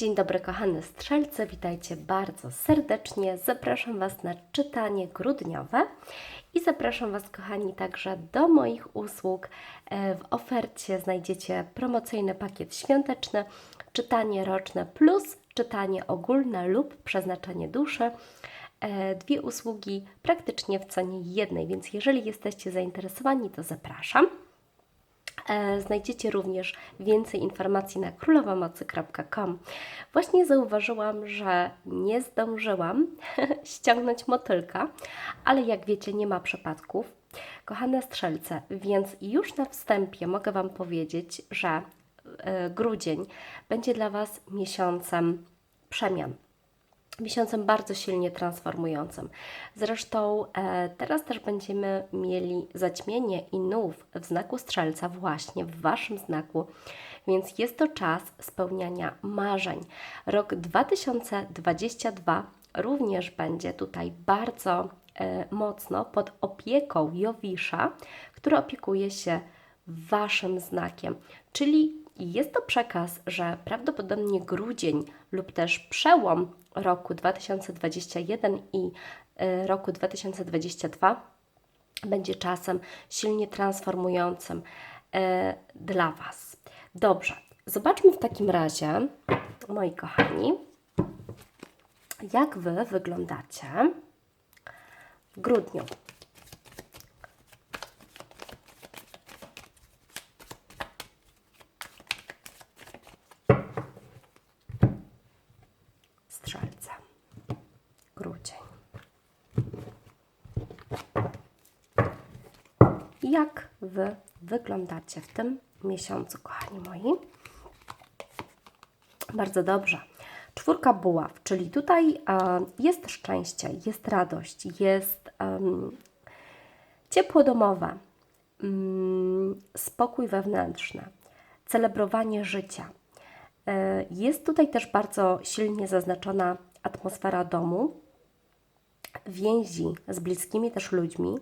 Dzień dobry, kochane strzelce, witajcie bardzo serdecznie. Zapraszam Was na czytanie grudniowe i zapraszam Was, kochani, także do moich usług. E, W ofercie znajdziecie promocyjny pakiet świąteczny, czytanie roczne plus czytanie ogólne lub przeznaczenie duszy. E, Dwie usługi praktycznie w cenie jednej, więc jeżeli jesteście zainteresowani, to zapraszam. E, Znajdziecie również więcej informacji na królowamocy.com. Właśnie zauważyłam, że nie zdążyłam ściągnąć motylka, ale jak wiecie, nie ma przypadków. Kochane strzelce, więc już na wstępie mogę Wam powiedzieć, że e, grudzień będzie dla Was miesiącem przemian miesiącem bardzo silnie transformującym. Zresztą e, teraz też będziemy mieli zaćmienie i nów w znaku strzelca, właśnie w Waszym znaku, więc jest to czas spełniania marzeń. Rok 2022 również będzie tutaj bardzo e, mocno pod opieką Jowisza, który opiekuje się Waszym znakiem, czyli jest to przekaz, że prawdopodobnie grudzień lub też przełom roku 2021 i y, roku 2022 będzie czasem silnie transformującym y, dla Was. Dobrze, zobaczmy w takim razie, moi kochani, jak Wy wyglądacie w grudniu. Strzelca. Grudzień. Jak Wy wyglądacie w tym miesiącu, kochani moi? Bardzo dobrze. Czwórka buław, czyli tutaj e, jest szczęście, jest radość, jest ciepło domowe, mm, spokój wewnętrzny, celebrowanie życia. E, Jest tutaj też bardzo silnie zaznaczona atmosfera domu, więzi z bliskimi też ludźmi,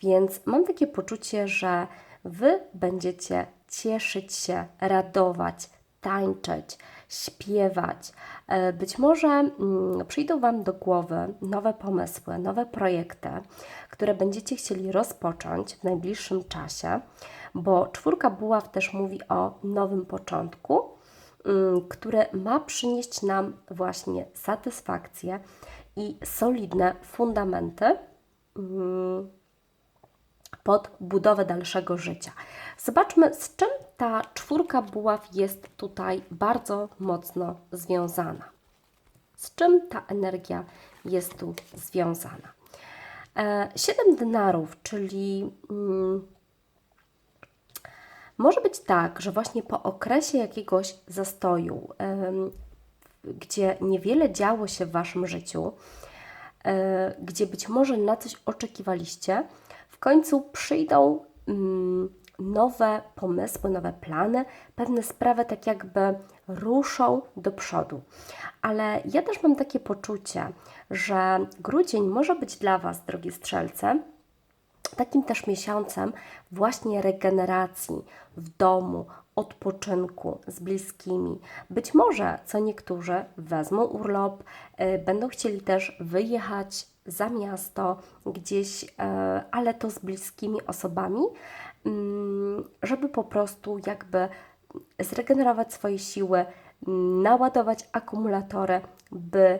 więc mam takie poczucie, że Wy będziecie cieszyć się, radować, tańczyć, śpiewać. E, Być może mm, przyjdą Wam do głowy nowe pomysły, nowe projekty, które będziecie chcieli rozpocząć w najbliższym czasie, bo czwórka buław też mówi o nowym początku, mm, które ma przynieść nam właśnie satysfakcję i solidne fundamenty mm, pod budowę dalszego życia. Zobaczmy, z czym ta czwórka buław jest tutaj bardzo mocno związana. Z czym ta energia jest tu związana? E, Siedem denarów, czyli mm, może być tak, że właśnie po okresie jakiegoś zastoju, gdzie niewiele działo się w Waszym życiu, e, gdzie być może na coś oczekiwaliście, w końcu przyjdą mm, nowe pomysły, nowe plany, pewne sprawy tak jakby ruszą do przodu. Ale ja też mam takie poczucie, że grudzień może być dla Was, drogie strzelce, takim też miesiącem właśnie regeneracji w domu, odpoczynku z bliskimi. Być może co niektórzy wezmą urlop, y, będą chcieli też wyjechać za miasto gdzieś, y, ale to z bliskimi osobami, mm, żeby po prostu jakby zregenerować swoje siły, naładować akumulatory, by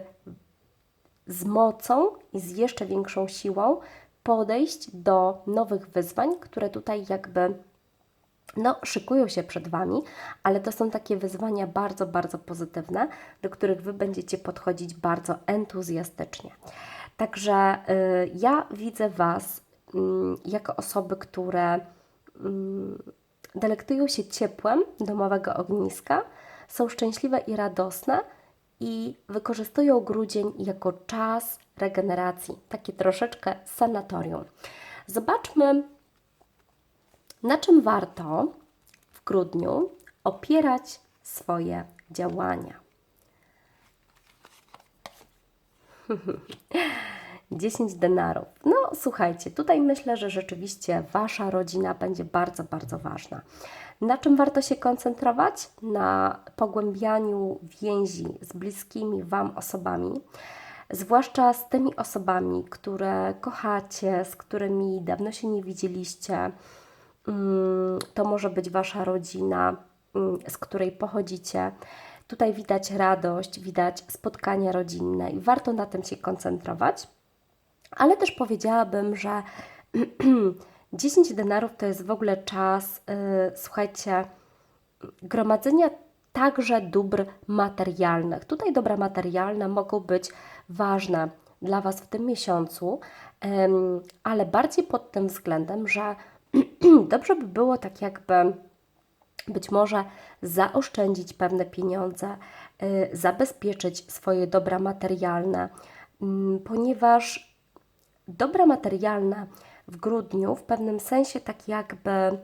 z mocą i z jeszcze większą siłą podejść do nowych wyzwań, które tutaj jakby no, szykują się przed Wami, ale to są takie wyzwania bardzo, bardzo pozytywne, do których Wy będziecie podchodzić bardzo entuzjastycznie. Także y, ja widzę Was y, jako osoby, które y, delektują się ciepłem domowego ogniska, są szczęśliwe i radosne i wykorzystują grudzień jako czas regeneracji, takie troszeczkę sanatorium. Zobaczmy, na czym warto w grudniu opierać swoje działania. 10 denarów. No słuchajcie, tutaj myślę, że rzeczywiście Wasza rodzina będzie bardzo, bardzo ważna. Na czym warto się koncentrować? Na pogłębianiu więzi z bliskimi Wam osobami, zwłaszcza z tymi osobami, które kochacie, z którymi dawno się nie widzieliście. Mm, To może być Wasza rodzina, mm, z której pochodzicie. Tutaj widać radość, widać spotkania rodzinne i warto na tym się koncentrować. Ale też powiedziałabym, że 10 denarów to jest w ogóle czas, yy, słuchajcie, gromadzenia także dóbr materialnych. Tutaj dobra materialne mogą być ważne dla Was w tym miesiącu, em, ale bardziej pod tym względem, że dobrze by było tak jakby być może zaoszczędzić pewne pieniądze, y, zabezpieczyć swoje dobra materialne, mm, ponieważ dobra materialne w grudniu w pewnym sensie tak jakby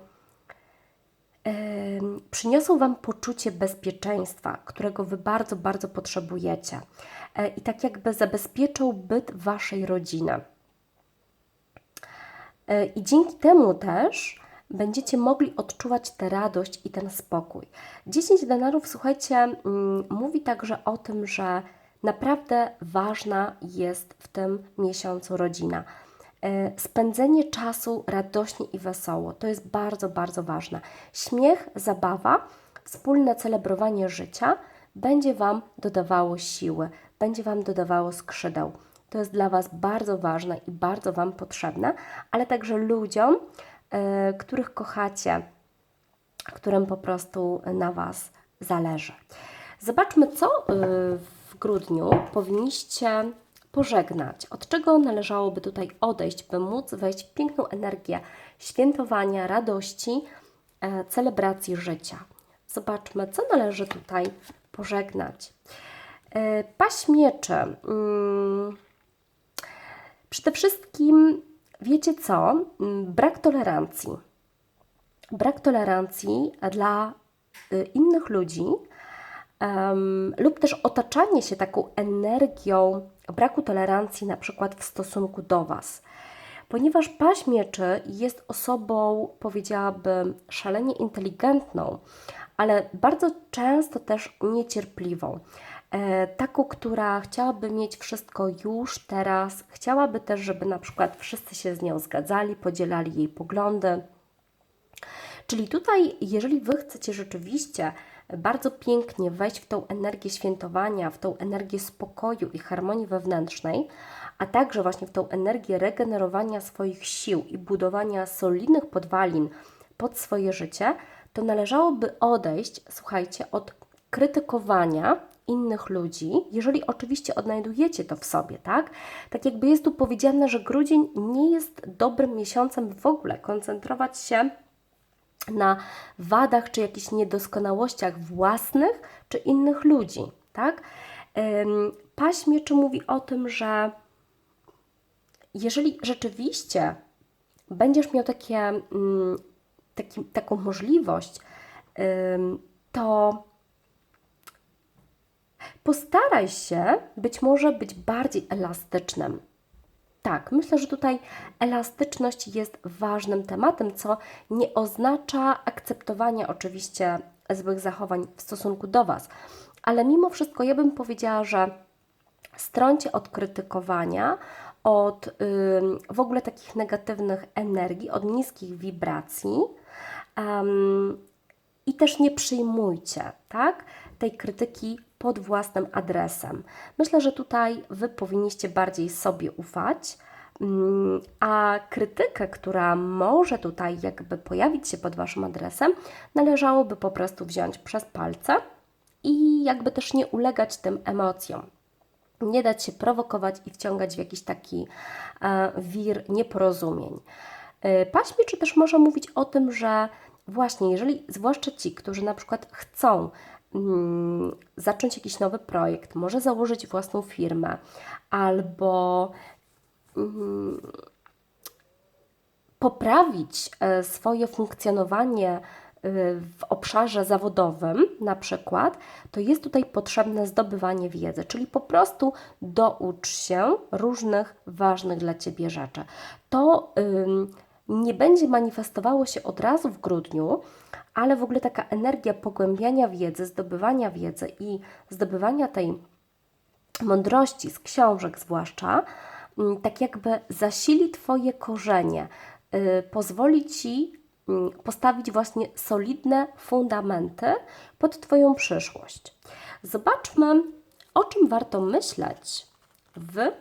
przyniosą Wam poczucie bezpieczeństwa, którego Wy bardzo, bardzo potrzebujecie E, i tak jakby zabezpieczą byt Waszej rodziny. E, I dzięki temu też będziecie mogli odczuwać tę radość i ten spokój. 10 denarów, słuchajcie, mm, mówi także o tym, że naprawdę ważna jest w tym miesiącu rodzina. E, Spędzenie czasu radośnie i wesoło to jest bardzo, bardzo ważne. Śmiech, zabawa, wspólne celebrowanie życia będzie Wam dodawało siły, będzie Wam dodawało skrzydeł. To jest dla Was bardzo ważne i bardzo Wam potrzebne, ale także ludziom, których kochacie, którym po prostu na Was zależy. Zobaczmy, co e, w grudniu powinniście pożegnać, od czego należałoby tutaj odejść, by móc wejść w piękną energię świętowania, radości, e, celebracji życia. Zobaczmy, co należy tutaj pożegnać. E, Paść mieczy. Mm, Przede wszystkim, wiecie co? Mm, Brak tolerancji. Brak tolerancji dla y, innych ludzi em, lub też otaczanie się taką energią braku tolerancji, na przykład w stosunku do Was. Ponieważ paść mieczy jest osobą, powiedziałabym, szalenie inteligentną, ale bardzo często też niecierpliwą. E, taką, która chciałaby mieć wszystko już teraz, chciałaby też, żeby na przykład wszyscy się z nią zgadzali, podzielali jej poglądy. Czyli tutaj, jeżeli Wy chcecie rzeczywiście bardzo pięknie wejść w tą energię świętowania, w tą energię spokoju i harmonii wewnętrznej, a także właśnie w tą energię regenerowania swoich sił i budowania solidnych podwalin pod swoje życie, to należałoby odejść, słuchajcie, od krytykowania innych ludzi, jeżeli oczywiście odnajdujecie to w sobie, tak? Tak jakby jest tu powiedziane, że grudzień nie jest dobrym miesiącem w ogóle koncentrować się na wadach czy jakichś niedoskonałościach własnych czy innych ludzi, tak? Paść mieczy mówi o tym, że jeżeli rzeczywiście będziesz miał takie, mm, taki, taką możliwość, to postaraj się być może być bardziej elastycznym. Tak, myślę, że tutaj elastyczność jest ważnym tematem, co nie oznacza akceptowania oczywiście złych zachowań w stosunku do Was, ale mimo wszystko ja bym powiedziała, że stroncie od krytykowania, od ym, w ogóle takich negatywnych energii, od niskich wibracji. em, i też nie przyjmujcie tak, tej krytyki pod własnym adresem. Myślę, że tutaj Wy powinniście bardziej sobie ufać, mm, a krytykę, która może tutaj jakby pojawić się pod Waszym adresem, należałoby po prostu wziąć przez palce i jakby też nie ulegać tym emocjom. Nie dać się prowokować i wciągać w jakiś taki e, wir nieporozumień. E, Paśmie, czy też może mówić o tym, że właśnie, jeżeli zwłaszcza ci, którzy na przykład chcą mm, zacząć jakiś nowy projekt, może założyć własną firmę, albo mm, poprawić e, swoje funkcjonowanie w obszarze zawodowym na przykład, to jest tutaj potrzebne zdobywanie wiedzy, czyli po prostu doucz się różnych ważnych dla Ciebie rzeczy. To nie będzie manifestowało się od razu w grudniu, ale w ogóle taka energia pogłębiania wiedzy, zdobywania wiedzy i zdobywania tej mądrości z książek zwłaszcza, mm, tak jakby zasili Twoje korzenie, y, pozwoli Ci mm, postawić właśnie solidne fundamenty pod Twoją przyszłość. Zobaczmy, o czym warto myśleć w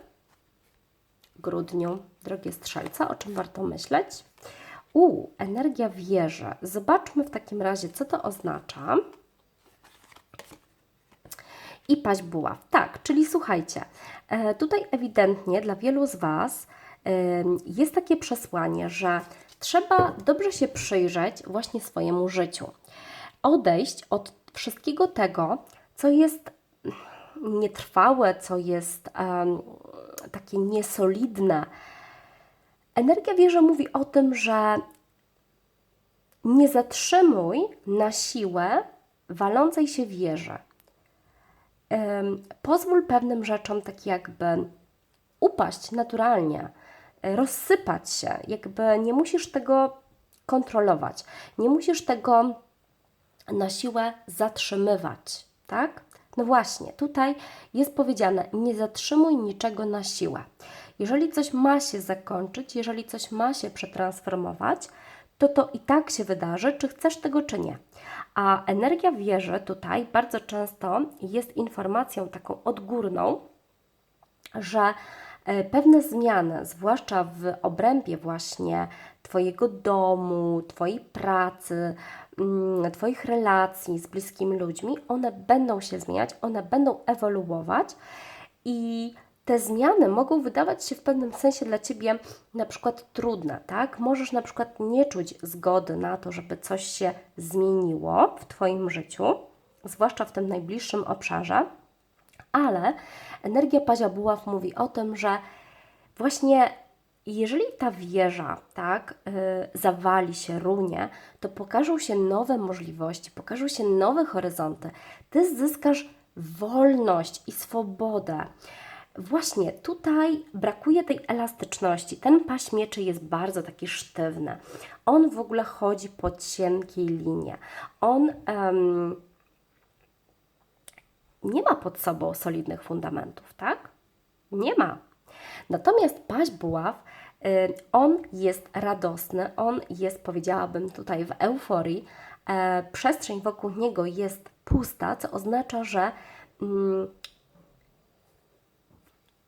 grudniu, drogie strzelce, o czym warto myśleć. U, energia wieży. Zobaczmy w takim razie, co to oznacza. I paść buław. Tak, czyli słuchajcie, e, tutaj ewidentnie dla wielu z Was jest takie przesłanie, że trzeba dobrze się przyjrzeć właśnie swojemu życiu. Odejść od wszystkiego tego, co jest nietrwałe, co jest takie niesolidne. Energia wieży mówi o tym, że nie zatrzymuj na siłę walącej się wieży. Pozwól pewnym rzeczom tak jakby upaść naturalnie, rozsypać się, jakby nie musisz tego kontrolować, nie musisz tego na siłę zatrzymywać, tak? No właśnie, tutaj jest powiedziane: nie zatrzymuj niczego na siłę. Jeżeli coś ma się zakończyć, jeżeli coś ma się przetransformować, to to i tak się wydarzy, czy chcesz tego, czy nie. A energia wieży tutaj bardzo często jest informacją taką odgórną, że e, pewne zmiany, zwłaszcza w obrębie właśnie Twojego domu, Twojej pracy, Twoich relacji z bliskimi ludźmi, one będą się zmieniać, one będą ewoluować i te zmiany mogą wydawać się w pewnym sensie dla Ciebie na przykład trudne, tak? Możesz na przykład nie czuć zgody na to, żeby coś się zmieniło w Twoim życiu, zwłaszcza w tym najbliższym obszarze, ale energia Pazia Buław mówi o tym, że właśnie jeżeli ta wieża tak, yy, zawali się, runie, to pokażą się nowe możliwości, pokażą się nowe horyzonty. Ty zyskasz wolność i swobodę. Właśnie tutaj brakuje tej elastyczności. Ten paś mieczy jest bardzo taki sztywny. On w ogóle chodzi po cienkiej linie. On um, nie ma pod sobą solidnych fundamentów, tak? Nie ma. Natomiast paść buław, y, on jest radosny, on jest, powiedziałabym tutaj, w euforii. E, przestrzeń wokół niego jest pusta, co oznacza, że mm,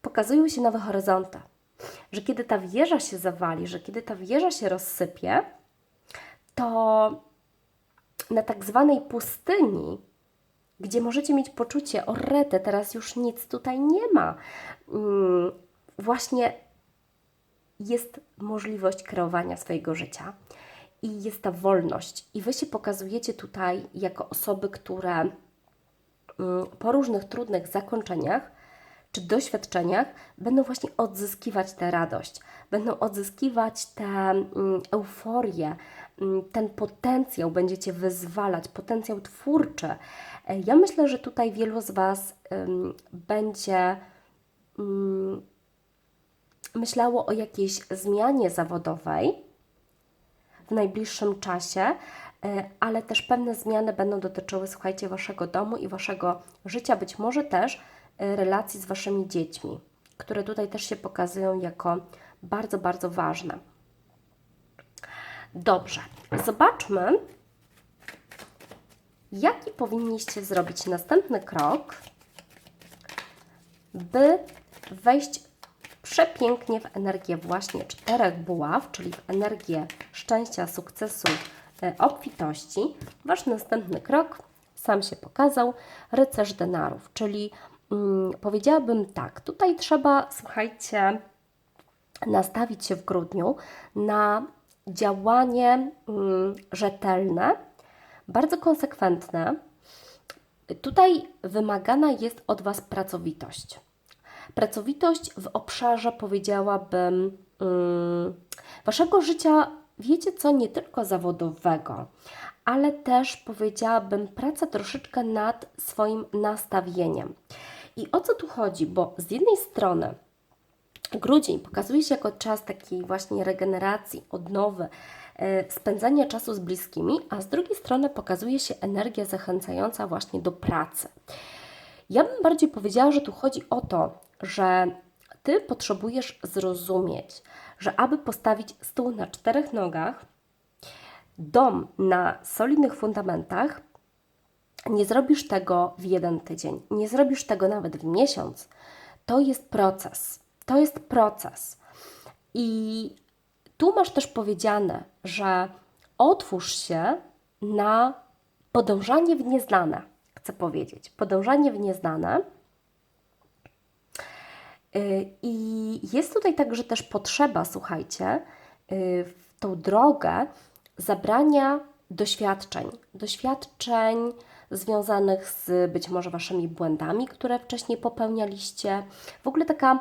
pokazują się nowe horyzonty. Że kiedy ta wieża się zawali, że kiedy ta wieża się rozsypie, to na tak zwanej pustyni, gdzie możecie mieć poczucie, o teraz już nic tutaj nie ma, mm, właśnie jest możliwość kreowania swojego życia i jest ta wolność. I Wy się pokazujecie tutaj jako osoby, które mm, po różnych trudnych zakończeniach czy doświadczeniach będą właśnie odzyskiwać tę radość, będą odzyskiwać tę mm, euforię, mm, ten potencjał będziecie wyzwalać, potencjał twórczy. Ja myślę, że tutaj wielu z Was będzie myślało o jakiejś zmianie zawodowej w najbliższym czasie, e, ale też pewne zmiany będą dotyczyły, słuchajcie, Waszego domu i Waszego życia, być może też e, relacji z Waszymi dziećmi, które tutaj też się pokazują jako bardzo, bardzo ważne. Dobrze, zobaczmy, jaki powinniście zrobić następny krok, by wejść przepięknie w energię właśnie czterech buław, czyli w energię szczęścia, sukcesu, e, obfitości. Wasz następny krok sam się pokazał, rycerz denarów, czyli mm, powiedziałabym tak, tutaj trzeba, słuchajcie, nastawić się w grudniu na działanie mm, rzetelne, bardzo konsekwentne. Tutaj wymagana jest od Was pracowitość. Pracowitość w obszarze, powiedziałabym, yy, Waszego życia, wiecie co, nie tylko zawodowego, ale też powiedziałabym praca troszeczkę nad swoim nastawieniem. I o co tu chodzi? Bo z jednej strony grudzień pokazuje się jako czas takiej właśnie regeneracji, odnowy, e, spędzania czasu z bliskimi, a z drugiej strony pokazuje się energia zachęcająca właśnie do pracy. Ja bym bardziej powiedziała, że tu chodzi o to, że ty potrzebujesz zrozumieć, że aby postawić stół na czterech nogach, dom na solidnych fundamentach, nie zrobisz tego w jeden tydzień, nie zrobisz tego nawet w miesiąc. To jest proces. To jest proces. I tu masz też powiedziane, że otwórz się na podążanie w nieznane, chcę powiedzieć. Podążanie w nieznane. Y, I jest tutaj także też potrzeba, słuchajcie, y, w tą drogę zabrania doświadczeń. Doświadczeń związanych z być może waszymi błędami, które wcześniej popełnialiście. W ogóle taka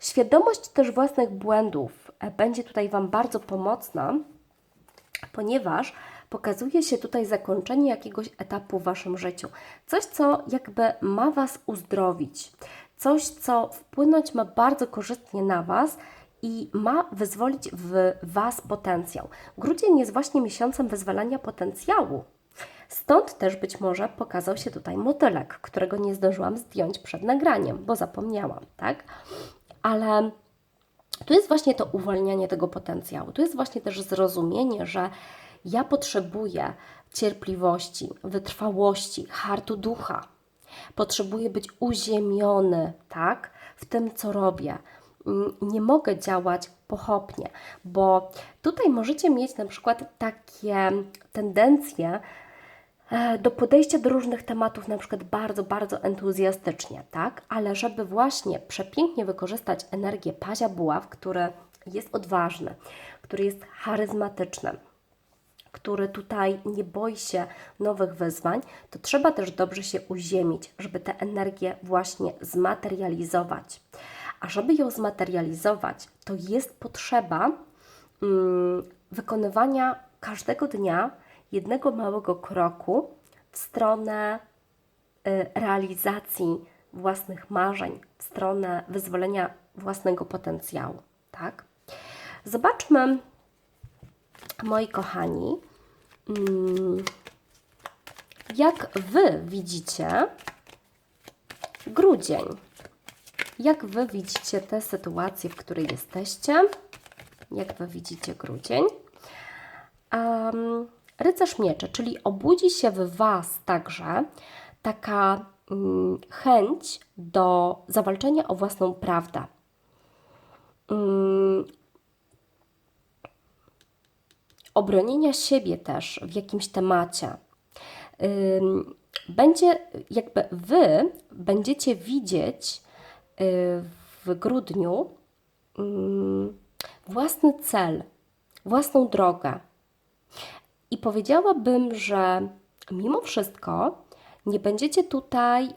świadomość też własnych błędów e, będzie tutaj Wam bardzo pomocna, ponieważ pokazuje się tutaj zakończenie jakiegoś etapu w Waszym życiu. Coś, co jakby ma Was uzdrowić, coś, co wpłynąć ma bardzo korzystnie na Was i ma wyzwolić w Was potencjał. Grudzień jest właśnie miesiącem wyzwalania potencjału. Stąd też być może pokazał się tutaj motylek, którego nie zdążyłam zdjąć przed nagraniem, bo zapomniałam, tak? Ale tu jest właśnie to uwalnianie tego potencjału. Tu jest właśnie też zrozumienie, że ja potrzebuję cierpliwości, wytrwałości, hartu ducha. Potrzebuję być uziemiony, tak, w tym, co robię. Mm, Nie mogę działać pochopnie, bo tutaj możecie mieć na przykład takie tendencje e, do podejścia do różnych tematów, na przykład bardzo, bardzo entuzjastycznie, tak? Ale żeby właśnie przepięknie wykorzystać energię Pazia Buław, który jest odważny, który jest charyzmatyczny, który tutaj nie boi się nowych wyzwań, to trzeba też dobrze się uziemić, żeby tę energię właśnie zmaterializować. A żeby ją zmaterializować, to jest potrzeba mm, wykonywania każdego dnia jednego małego kroku w stronę y, realizacji własnych marzeń, w stronę wyzwolenia własnego potencjału. Tak? Zobaczmy, moi kochani, jak Wy widzicie grudzień. Jak Wy widzicie tę sytuację, w której jesteście? Jak Wy widzicie grudzień? Um, rycerz miecze, czyli obudzi się w Was także taka mm, chęć do zawalczenia o własną prawdę. Mm, obronienia siebie też w jakimś temacie. Będzie jakby Wy będziecie widzieć y, w grudniu własny cel, własną drogę. I powiedziałabym, że mimo wszystko nie będziecie tutaj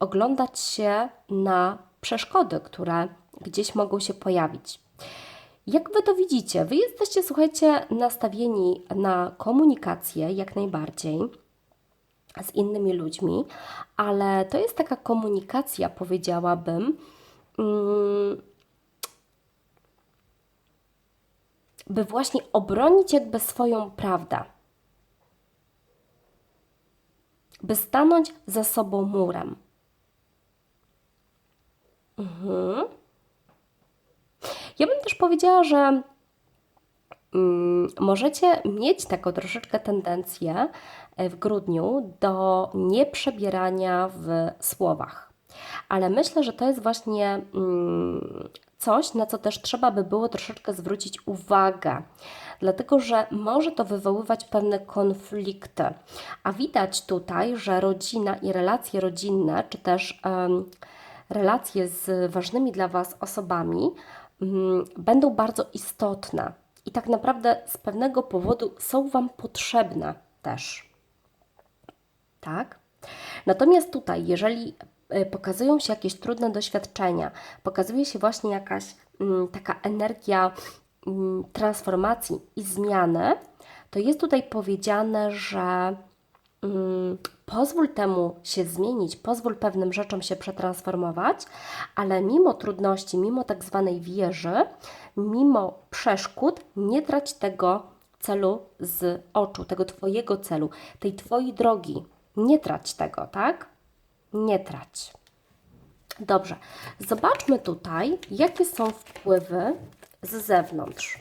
oglądać się na przeszkody, które gdzieś mogą się pojawić. Jak Wy to widzicie? Wy jesteście, słuchajcie, nastawieni na komunikację jak najbardziej z innymi ludźmi, ale to jest taka komunikacja, powiedziałabym, mm, by właśnie obronić jakby swoją prawdę. By stanąć za sobą murem. Mhm. Ja bym też powiedziała, że mm, możecie mieć taką troszeczkę tendencję e, w grudniu do nieprzebierania w słowach. Ale myślę, że to jest właśnie mm, coś, na co też trzeba by było troszeczkę zwrócić uwagę, dlatego że może to wywoływać pewne konflikty. A widać tutaj, że rodzina i relacje rodzinne, czy też relacje z ważnymi dla Was osobami będą bardzo istotne i tak naprawdę z pewnego powodu są Wam potrzebne też. Tak? Natomiast tutaj, jeżeli y, pokazują się jakieś trudne doświadczenia, pokazuje się właśnie jakaś mm, taka energia mm, transformacji i zmiany, to jest tutaj powiedziane, że mm, pozwól temu się zmienić, pozwól pewnym rzeczom się przetransformować, ale mimo trudności, mimo tak zwanej wieży, mimo przeszkód, nie trać tego celu z oczu, tego Twojego celu, tej Twojej drogi. Nie trać tego, tak? Nie trać. Dobrze, zobaczmy tutaj, jakie są wpływy z zewnątrz.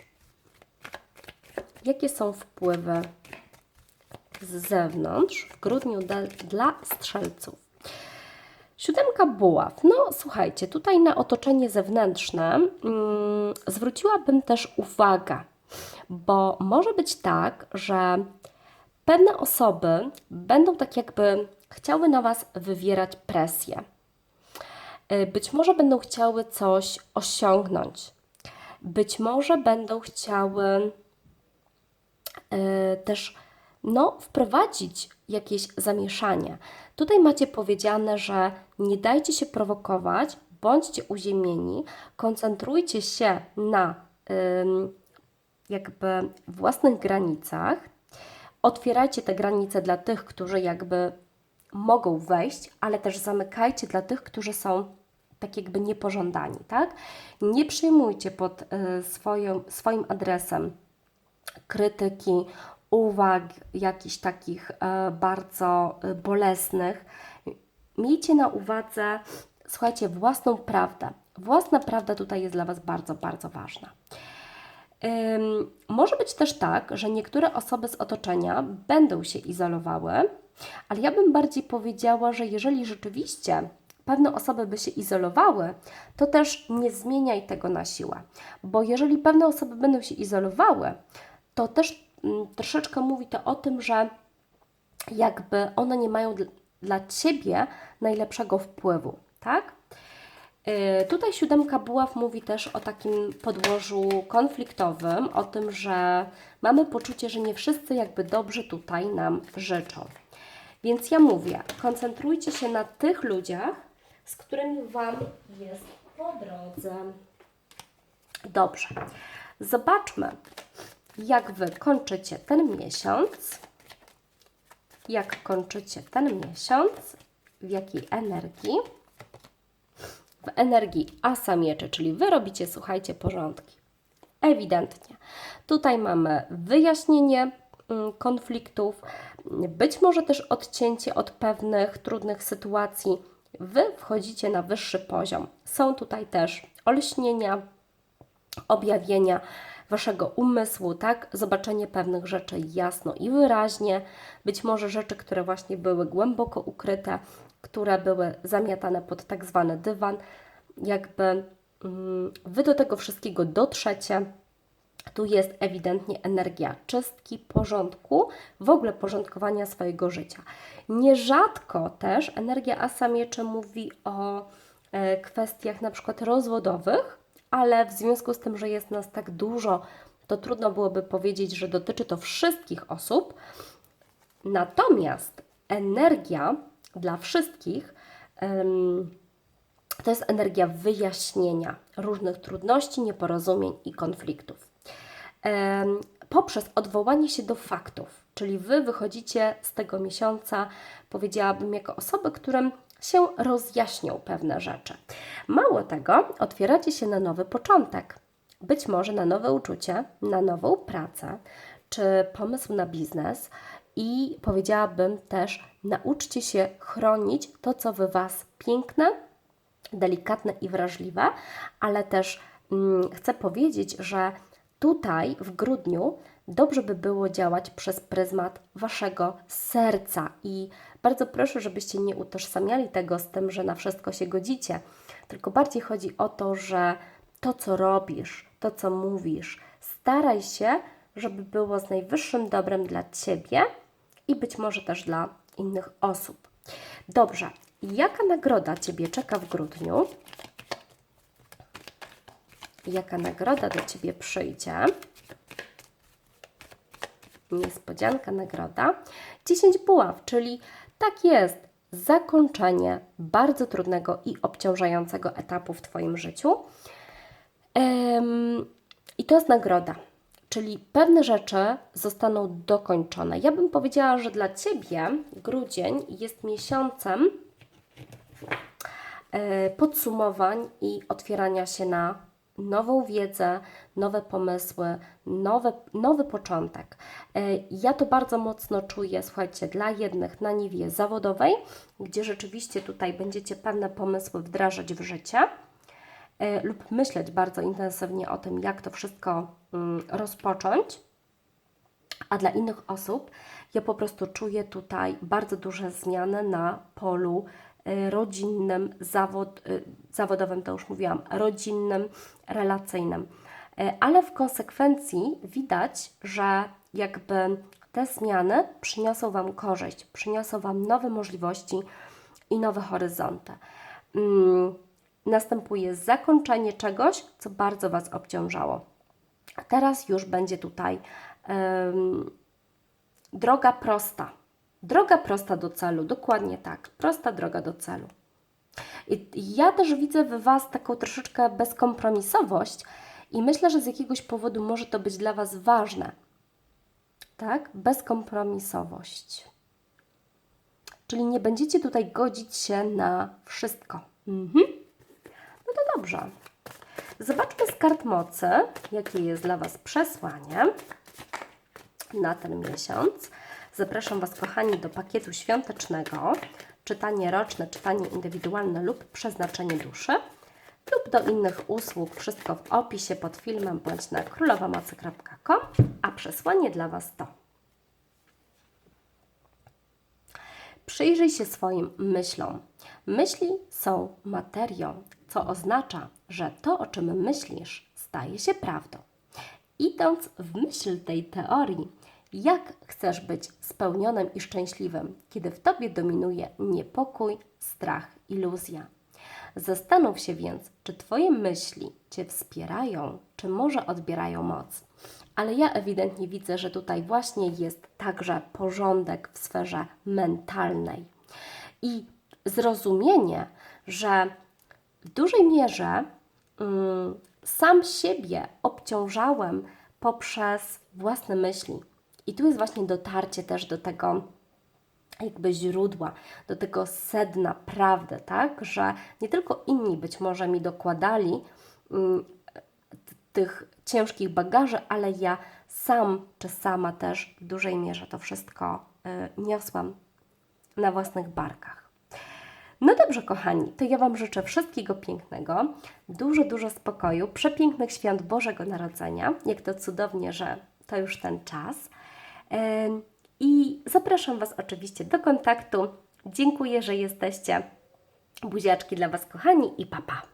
Jakie są wpływy z zewnątrz w grudniu dla, strzelców? Siódemka buław. No słuchajcie, tutaj na otoczenie zewnętrzne mm, zwróciłabym też uwagę, bo może być tak, że pewne osoby będą tak jakby chciały na Was wywierać presję. Y, Być może będą chciały coś osiągnąć. Być może będą chciały e, też no, wprowadzić jakieś zamieszanie. Tutaj macie powiedziane, że nie dajcie się prowokować, bądźcie uziemieni, koncentrujcie się na ym, jakby własnych granicach, otwierajcie te granice dla tych, którzy jakby mogą wejść, ale też zamykajcie dla tych, którzy są tak jakby niepożądani, tak? Nie przyjmujcie pod y, swoim adresem krytyki, uwag jakichś takich e, bardzo e, bolesnych. Miejcie na uwadze, słuchajcie, własną prawdę. Własna prawda tutaj jest dla Was bardzo, bardzo ważna. Może być też tak, że niektóre osoby z otoczenia będą się izolowały, ale ja bym bardziej powiedziała, że jeżeli rzeczywiście pewne osoby by się izolowały, to też nie zmieniaj tego na siłę, bo jeżeli pewne osoby będą się izolowały, to też troszeczkę mówi to o tym, że jakby one nie mają dl- dla Ciebie najlepszego wpływu, tak? Yy, Tutaj siódemka buław mówi też o takim podłożu konfliktowym, o tym, że mamy poczucie, że nie wszyscy jakby dobrze tutaj nam życzą. Więc ja mówię, koncentrujcie się na tych ludziach, z którymi Wam jest po drodze. Dobrze. Zobaczmy, jak Wy kończycie ten miesiąc. Jak kończycie ten miesiąc, w jakiej energii w energii asa mieczy, czyli wy robicie, słuchajcie, porządki. Ewidentnie. Tutaj mamy wyjaśnienie mm, konfliktów, być może też odcięcie od pewnych trudnych sytuacji. Wy wchodzicie na wyższy poziom. Są tutaj też olśnienia, objawienia waszego umysłu, tak? Zobaczenie pewnych rzeczy jasno i wyraźnie, być może rzeczy, które właśnie były głęboko ukryte, które były zamiatane pod tak zwany dywan, jakby mm, wy do tego wszystkiego dotrzecie. Tu jest ewidentnie energia czystki, porządku, w ogóle porządkowania swojego życia. Nierzadko też energia asa mieczy mówi o e, kwestiach na przykład rozwodowych, ale w związku z tym, że jest nas tak dużo, to trudno byłoby powiedzieć, że dotyczy to wszystkich osób. Natomiast energia dla wszystkich to jest energia wyjaśnienia różnych trudności, nieporozumień i konfliktów. Poprzez odwołanie się do faktów, czyli Wy wychodzicie z tego miesiąca, powiedziałabym, jako osoby, którym się rozjaśnią pewne rzeczy. Mało tego, otwieracie się na nowy początek. Być może na nowe uczucie, na nową pracę, czy pomysł na biznes. I powiedziałabym też, nauczcie się chronić to, co w Was piękne, delikatne i wrażliwe, ale też mm, chcę powiedzieć, że tutaj w grudniu dobrze by było działać przez pryzmat Waszego serca i bardzo proszę, żebyście nie utożsamiali tego z tym, że na wszystko się godzicie, tylko bardziej chodzi o to, że to, co robisz, to, co mówisz, staraj się, żeby było z najwyższym dobrem dla Ciebie i być może też dla innych osób. Dobrze, jaka nagroda Ciebie czeka w grudniu? Jaka nagroda do Ciebie przyjdzie? Niespodzianka, nagroda. 10 buław, czyli tak jest, zakończenie bardzo trudnego i obciążającego etapu w Twoim życiu. I to jest nagroda. czyli pewne rzeczy zostaną dokończone. Ja bym powiedziała, że dla Ciebie grudzień jest miesiącem e, podsumowań i otwierania się na nową wiedzę, nowe pomysły, nowe, nowy początek. E, Ja to bardzo mocno czuję, słuchajcie, dla jednych na niwie zawodowej, gdzie rzeczywiście tutaj będziecie pewne pomysły wdrażać w życie e, lub myśleć bardzo intensywnie o tym, jak to wszystko mm, rozpocząć. A dla innych osób ja po prostu czuję tutaj bardzo duże zmiany na polu rodzinnym, zawod, y, zawodowym, to już mówiłam, rodzinnym, relacyjnym. Y, Ale w konsekwencji widać, że jakby te zmiany przyniosą Wam korzyść, przyniosą Wam nowe możliwości i nowe horyzonty. Mm, Następuje zakończenie czegoś, co bardzo Was obciążało. Teraz już będzie tutaj em, droga prosta. Droga prosta do celu, dokładnie tak. Prosta droga do celu. I ja też widzę w Was taką troszeczkę bezkompromisowość i myślę, że z jakiegoś powodu może to być dla Was ważne. Tak? Bezkompromisowość. Czyli nie będziecie tutaj godzić się na wszystko. Mhm. No to dobrze. Zobaczmy z kart mocy, jakie jest dla Was przesłanie na ten miesiąc. Zapraszam Was, kochani, do pakietu świątecznego. Czytanie roczne, czytanie indywidualne lub przeznaczenie duszy lub do innych usług. Wszystko w opisie pod filmem bądź na królowamocy.com. A przesłanie dla Was to Przyjrzyj się swoim myślom. Myśli są materią, co oznacza, że to, o czym myślisz, staje się prawdą. Idąc w myśl tej teorii, jak chcesz być spełnionym i szczęśliwym, kiedy w tobie dominuje niepokój, strach, iluzja? Zastanów się więc, czy Twoje myśli Cię wspierają, czy może odbierają moc. Ale ja ewidentnie widzę, że tutaj właśnie jest także porządek w sferze mentalnej i zrozumienie, że w dużej mierze mm, sam siebie obciążałem poprzez własne myśli. I tu jest właśnie dotarcie też do tego, jakby źródła, do tego sedna prawdy, tak? Że nie tylko inni być może mi dokładali mm, tych ciężkich bagaży, ale ja sam czy sama też w dużej mierze to wszystko y, niosłam na własnych barkach. No dobrze, kochani, to ja Wam życzę wszystkiego pięknego, dużo, dużo spokoju, przepięknych świąt Bożego Narodzenia. Jak to cudownie, że to już ten czas. I zapraszam Was oczywiście do kontaktu. Dziękuję, że jesteście. Buziaczki dla Was, kochani, i papa. Pa.